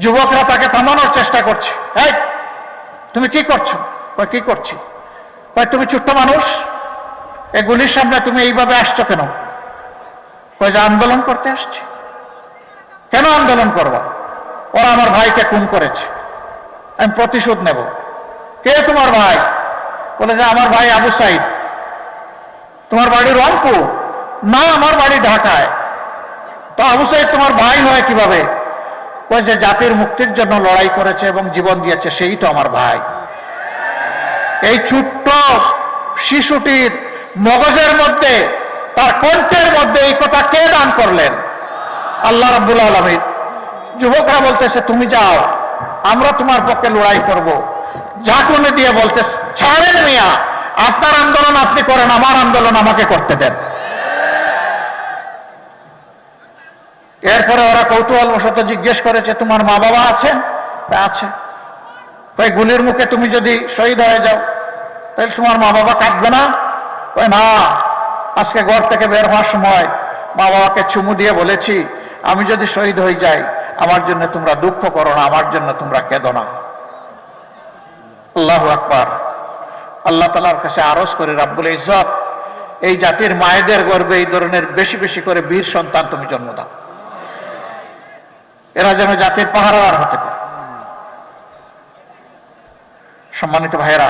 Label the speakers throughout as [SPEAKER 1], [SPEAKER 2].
[SPEAKER 1] যুবকরা তাকে থামানোর চেষ্টা করছে। তুমি কি করছ? কয়, কি করছি? কয়, তুমি ছোট্ট মানুষ এই গুলির সামনে তুমি এইভাবে আসছো কেন? কয়, যে আন্দোলন করতে আসছি। কেন আন্দোলন করবা? ওরা আমার ভাইকে খুন করেছে। আমি প্রতিশোধ নেব। কে তোমার ভাই? বলে যে আমার ভাই আবু সাইদ। তোমার বাড়ি রংপুর? না, আমার বাড়ি ঢাকায়। তো আবু সাইদ তোমার ভাই হয় কীভাবে? কই যে জাতির মুক্তির জন্য লড়াই করেছে এবং জীবন দিয়েছে সেই তো আমার ভাই। এই ছোট্ট শিশুটির মগজের মধ্যে, তার কণ্ঠের মধ্যে এই কথা কে দান করলেন? আল্লাহ রাব্বুল আলমীর যুবকরা বলতেছে, তুমি যাও, আমরা তোমার পক্ষে লড়াই করব। যা কোনে দিয়ে বলতে ছাড়েন মিয়া, আপনার আন্দোলন আপনি করেন, আমার আন্দোলন আমাকে করতে দেন। এরপরে ওরা কৌতূহল বশত জিজ্ঞেস করেছে তোমার মা বাবা আছেন আছে। তাই গুলির মুখে তুমি যদি শহীদ হয়ে যাও, তাহলে তোমার মা বাবা কাঁদবে না? ওই না, আজকে ঘর থেকে বের হওয়ার সময় মা বাবাকে চুমু দিয়ে বলেছি, আমি যদি শহীদ হয়ে যাই, আমার জন্য তোমরা দুঃখ করো না, আমার জন্য তোমরা কেঁদো না। আল্লাহ আকবার। আল্লাহ তালার কাছে আরজ করে, রাব্বুল ইজ্জত, এই জাতির মায়েদের গর্বে এই ধরনের বেশি বেশি করে বীর সন্তান তুমি জন্ম দাও। এরা যেন জাতির পাহারাদার হতে পারে। সম্মানিত ভাইয়েরা,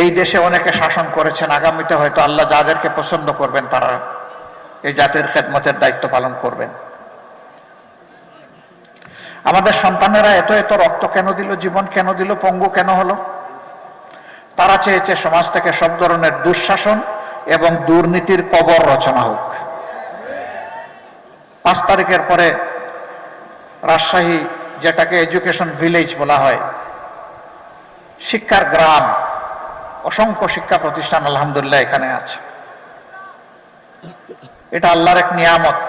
[SPEAKER 1] এই দেশে অনেকে শাসন করেছেন, আগামীতে হয়তো আল্লাহ যাদেরকে পছন্দ করবেন, তারা এই জাতির খেদমতের দায়িত্ব পালন করবেন। আমাদের সন্তানেরা এত এত রক্ত কেন দিল, জীবন কেন দিল, পঙ্গু কেন হলো? তারা চেয়েছে সমাজ থেকে সব ধরনের দুঃশাসন এবং দুর্নীতির কবর রচনা হোক। পাঁচ তারিখের পরে রাজশাহী যেটাকে এডুকেশন ভিলেজ বলা হয়, শিক্ষার গ্রাম, অসংখ্য শিক্ষা প্রতিষ্ঠান আলহামদুলিল্লাহ এখানে আছে। এটা আল্লাহর এক নিয়ামত।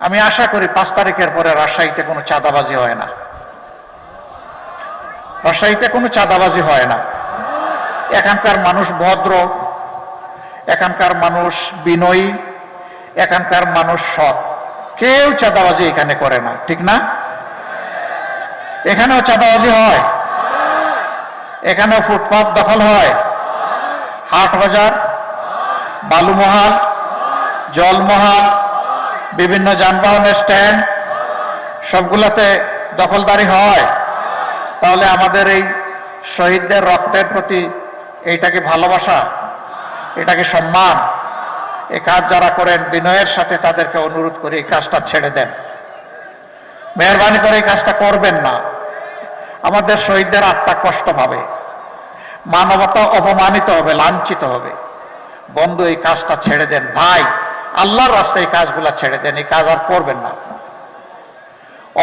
[SPEAKER 1] আমি আশা করি পাঁচ তারিখের পরে রাজশাহীতে কোনো চাঁদাবাজি হয় না। রাজশাহীতে কোনো চাঁদাবাজি হয় না। এখানকার মানুষ ভদ্র, এখানকার মানুষ বিনয়ী, এখানকার মানুষ সৎ। কেউ চাঁদাবাজি এখানে করে না, ঠিক না? এখানেও চাঁদাবাজি হয়। এখানেও ফুটপাত দখল হয়। হাট বাজার বালুমহাল জলমহাল বিভিন্ন যানবাহনের স্ট্যান্ড, সবগুলোতে দখলদারি হয়। তাহলে আমাদের এই শহীদদের রক্তের প্রতি এইটাকে ভালোবাসা? এটাকে সম্মান? এই কাজ যারা করেন, বিনয়ের সাথে তাদেরকে অনুরোধ করে এই কাজটা ছেড়ে দেন। মেহরবানি করে এই কাজটা করবেন না। আমাদের শহীদদের আত্মা কষ্ট পাবে, মানবতা অপমানিত হবে, লাঞ্ছিত হবে। বন্ধু, এই কাজটা ছেড়ে দেন। ভাই, আল্লাহর রাস্তায় এই কাজগুলা ছেড়ে দেন, এই কাজ আর করবেন না।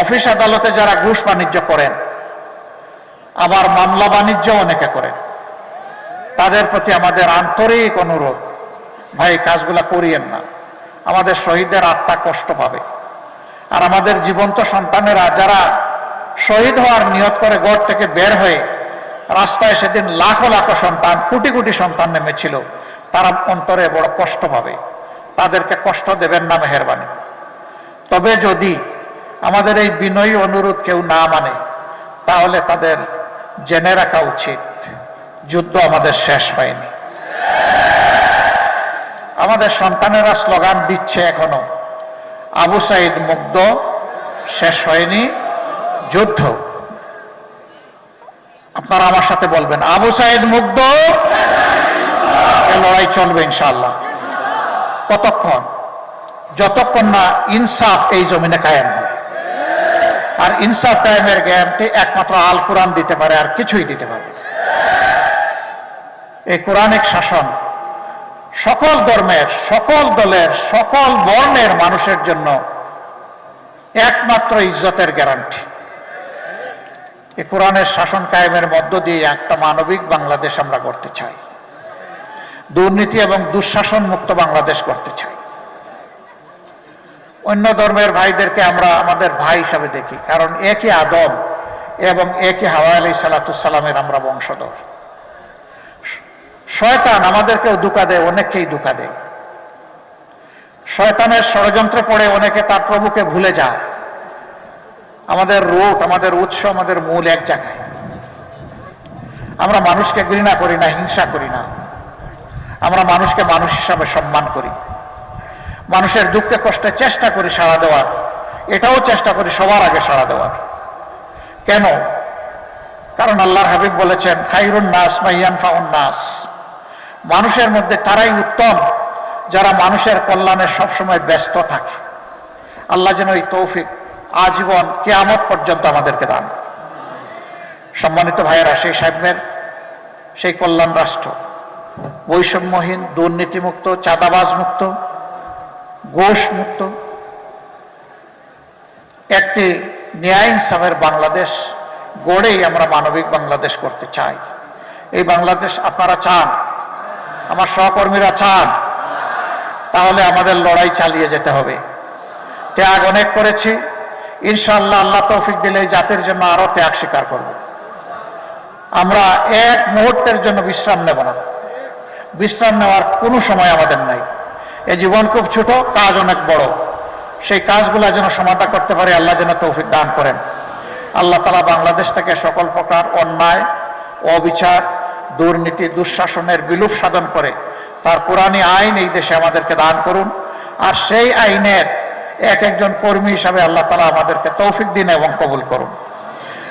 [SPEAKER 1] অফিস আদালতে যারা ঘুষ বাণিজ্য করেন, আবার মামলা বাণিজ্য অনেকে করেন। তাদের প্রতি আমাদের আন্তরিক অনুরোধ। ভাই কাজগুলা করিয়েন না। আমাদের শহীদদের আত্মা কষ্ট পাবে। আর আমাদের জীবন্ত সন্তানেরা যারা শহীদ হওয়ার নিয়ত করে গড় থেকে বের হয়ে রাস্তায় সেদিন লাখো লাখো সন্তান, কোটি কোটি সন্তান নেমেছিল, তারা অন্তরে বড় কষ্ট পাবে। তাদেরকে কষ্ট দেবেন না মেহরবানি। তবে যদি আমাদের এই বিনয়ী অনুরোধ কেউ না মানে তাহলে তাদের জেনে রাখা উচিত, যুদ্ধ আমাদের শেষ হয়নি। আমাদের সন্তানেরা স্লোগান দিচ্ছে এখনও, আবু সাইদ মুগ্ধ, শেষ হয়নি যুদ্ধ। আপনারা আমার সাথে বলবেন, আবু সাইদ মুগ্ধ লড়াই চলবে ইনশাল্লাহ কতক্ষণ? যতক্ষণ না ইনসাফ এই জমিনে কায়েম হয়। আর ইনসাফ কায়েমের গ্যারান্টি একমাত্র আল কোরআন দিতে পারে, আর কিছুই দিতে পারে এই কোরআনিক শাসন সকল ধর্মের, সকল দলের, সকল বর্ণের মানুষের জন্য একমাত্র ইজ্জতের গ্যারান্টি এই কোরআনের শাসন কায়েমের মধ্য দিয়ে একটা মানবিক বাংলাদেশ আমরা করতে চাই। দুর্নীতি এবং দুঃশাসন মুক্ত বাংলাদেশ করতে চাই। অন্য ধর্মের ভাইদেরকে আমরা আমাদের ভাই হিসাবে দেখি, কারণ একই আদম এবং একই হাওয়া আলী সালাতুসাল্লামের আমরা বংশধর। শয়তান আমাদেরকেও দুকা দেয়, অনেককেই দুকা দেয়। শয়তানের ষড়যন্ত্রে পড়ে অনেকে তার প্রভুকে ভুলে যায়। আমাদের রুট আমাদের উৎস, আমাদের মূল এক জায়গায়। আমরা মানুষকে ঘৃণা করি না, হিংসা করি না। আমরা মানুষকে মানুষ হিসাবে সম্মান করি। মানুষের দুঃখে কষ্টে চেষ্টা করি সাড়া দেওয়ার। এটাও চেষ্টা করি সবার আগে সাড়া দেওয়ার। কেন? কারণ আল্লাহর হাবিব বলেছেন, খাইরুন নাস মাইয়ান ফাউন নাস। মানুষের মধ্যে তারাই উত্তম, যারা মানুষের কল্যাণে সবসময় ব্যস্ত থাকে। আল্লাহ যেন এই তৌফিক আজীবন কেয়ামত পর্যন্ত আমাদেরকে দান সম্মানিত ভাইয়েরা, সেই সাহেবের সেই কল্যাণ রাষ্ট্র, বৈষম্যহীন, দুর্নীতিমুক্ত চাঁদাবাজ মুক্ত ঘোষ মুক্ত একটি ন্যায় ইনসাফের বাংলাদেশ গড়েই আমরা মানবিক বাংলাদেশ করতে চাই। এই বাংলাদেশ আপনারা চান আমার সহকর্মীরা চান তাহলে আমাদের লড়াই চালিয়ে যেতে হবে। ত্যাগ অনেক করেছি। ইনশাল্লাহ আল্লাহ তৌফিক দিলে এই জাতির জন্য আরও ত্যাগ স্বীকার করব। আমরা এক মুহূর্তের জন্য বিশ্রাম নেব না। বিশ্রাম নেওয়ার কোনো সময় আমাদের নাই। এই জীবন খুব ছোট, কাজ অনেক বড়। সেই কাজগুলো যেন সমাধা করতে পারে, আল্লাহ যেন তৌফিক দান করেন। আল্লাহ তালা বাংলাদেশ থেকে সকল প্রকার অন্যায়, অবিচার দুর্নীতি, দুঃশাসনের বিলুপ সাধন করে। তার পুরানি আইন এই দেশে আমাদেরকে দান করুন। আর সেই আইনের এক একজন কর্মী হিসাবে আল্লাহ তালা আমাদেরকে তৌফিক দিন এবং কবুল করুন।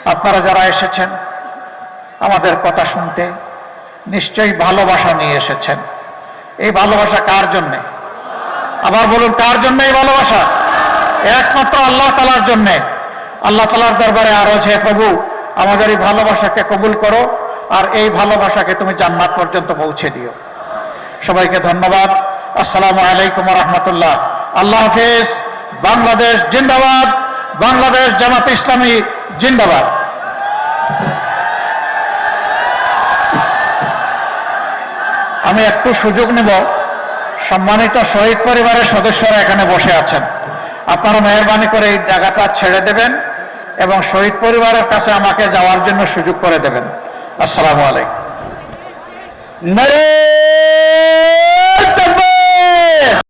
[SPEAKER 1] আপনারা যারা এসেছেন, আমাদের কথা শুনতে নিশ্চয়ই ভালোবাসা নিয়ে এসেছেন। এই ভালোবাসা কার জন্যে? আবার বলুন, কার জন্য এই ভালোবাসা? একমাত্র আল্লাহ তালার জন্যে। আল্লাহ তালার দরবারে আরও যে প্রভু, আমাদের এই ভালোবাসাকে কবুল করো। আর এই ভালোবাসাকে তুমি জান্নাত পর্যন্ত পৌঁছে দিও। সবাইকে ধন্যবাদ। আসসালামু আলাইকুম রহমতুল্লাহ। আল্লাহ হাফিজ। বাংলাদেশ জিন্দাবাদ। বাংলাদেশ জামাত ইসলামী জিন্দাবাদ। আমি একটু সুযোগ নেব। সম্মানিত শহীদ পরিবারের সদস্যরা এখানে বসে আছেন। আপনারা মেহরবানি করে এই জায়গাটা ছেড়ে দেবেন এবং শহীদ পরিবারের কাছে আমাকে যাওয়ার জন্য সুযোগ করে দেবেন। আসসালামু আলাইকুম।
[SPEAKER 2] নারে